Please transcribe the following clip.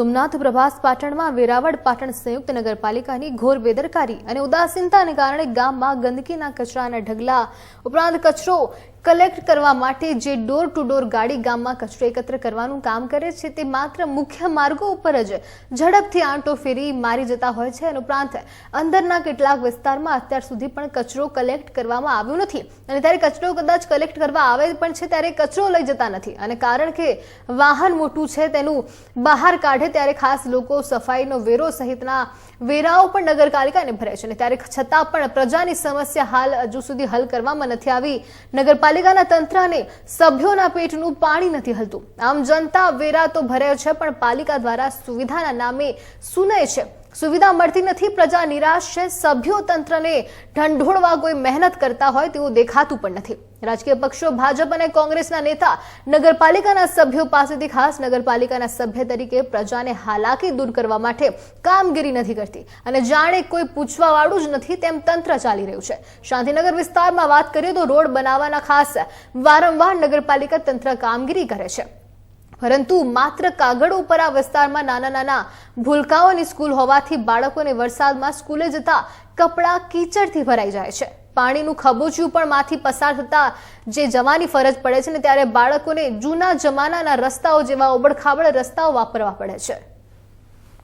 સોમનાથ પ્રભાસ પાટણમાં વેરાવળ પાટણ સંયુક્ત નગરપાલિકાની ઘોર બેદરકારી અને ઉદાસીનતાને કારણે ગામમાં ગંદકીના કચરાના ઢગલા, ઉપરાંત કચરો કલેક્ટ કરવા માટે જે ડોર ટુ ડોર ગાડી ગામમાં કચરો એકત્ર કરવાનું કામ કરે છે, તે માત્ર મુખ્ય માર્ગો ઉપર જ ઝડપથી આંટો ફેરી મારી જતા હોય છે. અને ઉપરાંત અંદરના કેટલાક વિસ્તારમાં અત્યાર સુધી પણ કચરો કલેક્ટ કરવામાં આવ્યો નથી. અને ત્યારે કચરો કદાચ કલેક્ટ કરવા આવે પણ છે, ત્યારે કચરો લઈ જતા નથી. અને કારણ કે વાહન મોટું છે, તેનું બહાર કાઢે ત્યારે ખાસ લોકો સફાઈનો વેરો સહિતના વેરાઓ પણ નગરપાલિકાને ભરે છે. અને ત્યારે છતાં પણ પ્રજાની સમસ્યા હાલ હજુ સુધી હલ કરવામાં નથી આવી. નગરપાલિકાના તંત્ર અને સભ્યોના પેટનું પાણી નથી હલતું. આમ જનતા વેરા તો ભરે છે, પણ પાલિકા દ્વારા સુવિધાના નામે સુનાય છે. સુવિધા મળતી નથી, પ્રજા નિરાશ છે. સભ્યો તંત્રને ઢંઢોળવા કોઈ મહેનત કરતા હોય તેવું દેખાતું પણ નથી. રાજકીય પક્ષો, ભાજપ અને કોંગ્રેસના નેતા નગરપાલિકાના સભ્યો પાસેથી ખાસ નગરપાલિકાના સભ્ય તરીકે પ્રજાને હાલાકી દૂર કરવા માટે કામગીરી નથી કરતી. અને જાણે કોઈ પૂછવાવાળું જ નથી, તેમ તંત્ર ચાલી રહ્યું છે. શાંતિનગર વિસ્તારમાં વાત કરીએ તો રોડ બનાવવાના ખાસ વારંવાર નગરપાલિકા તંત્ર કામગીરી કરે છે. પરંતુ માત્ર કાગળ ઉપર આ વિસ્તારમાં નાના નાના ભૂલકાઓની સ્કૂલ હોવાથી બાળકોને વરસાદમાં સ્કૂલે જતા કપડાં કીચડથી ભરાઈ જાય છે. પાણીનું ખબોચિયું પણ માંથી પસાર થતા જે જવાની ફરજ પડે છે ને ત્યારે બાળકોને જૂના જમાનાના રસ્તાઓ જેવા ઓબડખાબડ રસ્તાઓ વાપરવા પડે છે.